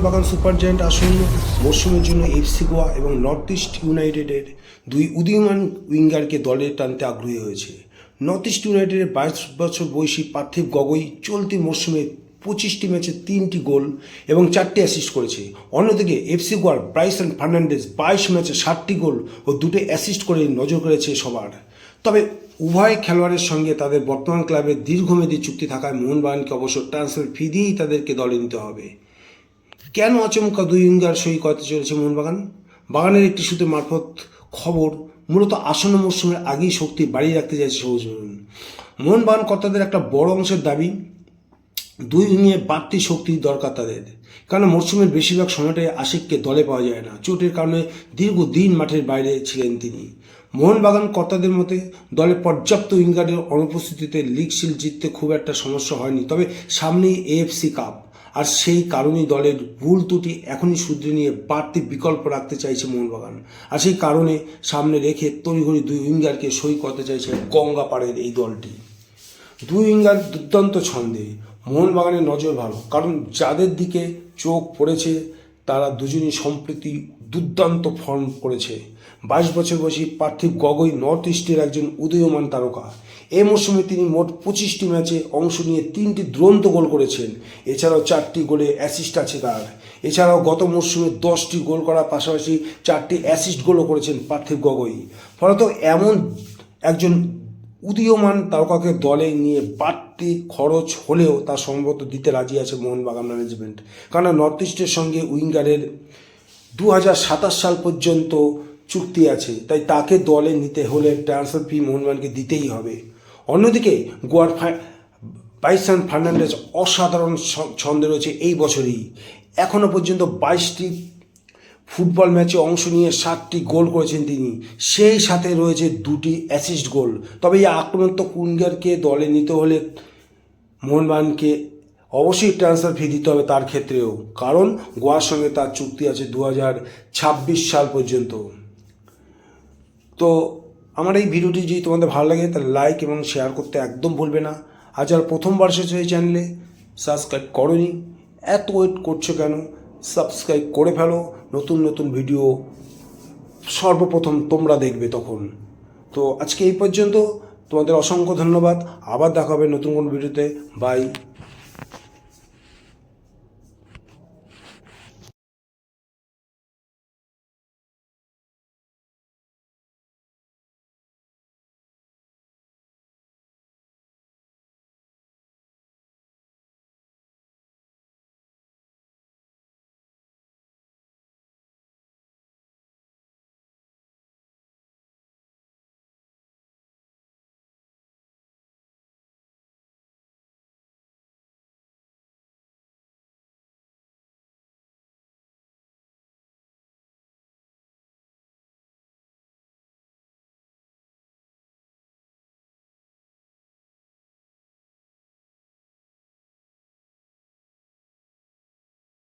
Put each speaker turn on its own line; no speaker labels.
Mohun Bagan super giant আসন্ন মরশুমের জন্য এফসি গোয়া এবং নর্থ ইস্ট ইউনাইটেডের দুই উদীয়মান উইঙ্গারকে দলে টানতে আগ্রহী হয়েছে। নর্থ ইস্ট ইউনাইটেডের বাইশ বছর বয়সী পার্থিব গগৈ চলতি মরশুমে পঁচিশটি ম্যাচে তিনটি গোল এবং চারটি অ্যাসিস্ট করেছে। অন্যদিকে এফসি গোয়ার ব্রাইসন ফার্নান্ডেজ বাইশ ম্যাচে ষাটটি গোল ও দুটো অ্যাসিস্ট করে নজর করেছে সবার। তবে উভয় খেলোয়াড়ের সঙ্গে তাদের বর্তমান ক্লাবের দীর্ঘমেয়াদী চুক্তি থাকায় মোহনবাগানকে অবশ্য ট্রান্সফার ফি দিয়েই তাদেরকে দলে নিতে হবে। কেন আচমকা দুই উইঙ্গার সই করতে চলেছে মোহনবাগান? বাগানের একটি সূত্রে মারফত খবর মূলত আসন্ন মরশুমের আগেই শক্তি বাড়িয়ে রাখতে চাইছে সবুজ মোহন মোহনবাগান কর্তাদের একটা বড় অংশের দাবি, দুই উইংয়ে বাড়তি শক্তি দরকার তাদের। কারণ মরশুমের বেশিরভাগ সময়টাই আশিককে দলে পাওয়া যায় না। চোটের কারণে দীর্ঘদিন মাঠের বাইরে ছিলেন তিনি। মোহনবাগান কর্তাদের মতে, দলে পর্যাপ্ত উইঙ্গারের অনুপস্থিতিতে লিগ শিল জিততে খুব একটা সমস্যা হয়নি। তবে সামনেই এএফসি কাপ। আর সেই কারণেই দলের ভুল ত্রুটি এখনই শুধরে নিয়ে বাড়তি বিকল্প রাখতে চাইছে মোহনবাগান। আর সেই কারণে সামনে রেখে তড়িঘড়ি দুই উইঙ্গারকে সই করতে চাইছে গঙ্গাপাড়ের এই দলটি। দুই উইঙ্গার দুর্দান্ত ছন্দে। মোহনবাগানের নজর ভালো, কারণ যাদের দিকে চোখ পড়েছে তারা দুজনই সম্প্রতি দুর্দান্ত ফর্ম করেছে। বাইশ বছর বয়সী পার্থিব গগৈ নর্থ ইস্টের একজন উদীয়মান তারকা। এ মরশুমে তিনি মোট পঁচিশটি ম্যাচে অংশ নিয়ে তিনটি দুরন্ত গোল করেছেন। এছাড়াও চারটি গোলে অ্যাসিস্ট আছে তার। এছাড়াও গত মরশুমে দশটি গোল করার পাশাপাশি চারটি অ্যাসিস্ট গোলও করেছেন পার্থিব গগৈ। ফলত এমন একজন উদীয়মান তারকাকে দলে নিয়ে বাড়তি খরচ হলেও তা সম্ভবত দিতে রাজি আছে মোহনবাগান ম্যানেজমেন্ট। কারণ নর্থ ইস্টের সঙ্গে উইঙ্গারের দু হাজার সাতাশ সাল পর্যন্ত চুক্তি আছে, তাই তাকে দলে নিতে হলে ট্রান্সফার ফি মোহনবাগানকে দিতেই হবে। অন্যদিকে গোয়ার বাইসান ফার্নান্ডেজ অসাধারণ ছন্দে রয়েছে এই বছরই। এখনও পর্যন্ত বাইশটি ফুটবল ম্যাচে অংশ নিয়ে সাতটি গোল করেছেন তিনি। সেই সাথে রয়েছে দুটি অ্যাসিস্ট গোল। তবে এই আক্রমণাত্মক কুঙ্গারকে দলে নিতে হলে মোহনবাগানকে অবশ্যই ট্রান্সফার ফি দিতে হবে তার ক্ষেত্রেও। কারণ গোয়ার সঙ্গে তার চুক্তি আছে দু সাল পর্যন্ত। তো আমার এই ভিডিওটি যদি তোমাদের ভালো লাগে, তাহলে লাইক এবং শেয়ার করতে একদম ভুলবে না। আর যারা প্রথমবার এসেছ এই চ্যানেলে সাবস্ক্রাইব করনি। এত ওয়েট করছ কেন? সাবস্ক্রাইব করে ফেলো। নতুন নতুন ভিডিও সর্বপ্রথম তোমরা দেখবে তখন। তো আজকে এই পর্যন্ত। তোমাদের অসংখ্য ধন্যবাদ। আবার দেখা হবে নতুন কোনো ভিডিওতে। বাই।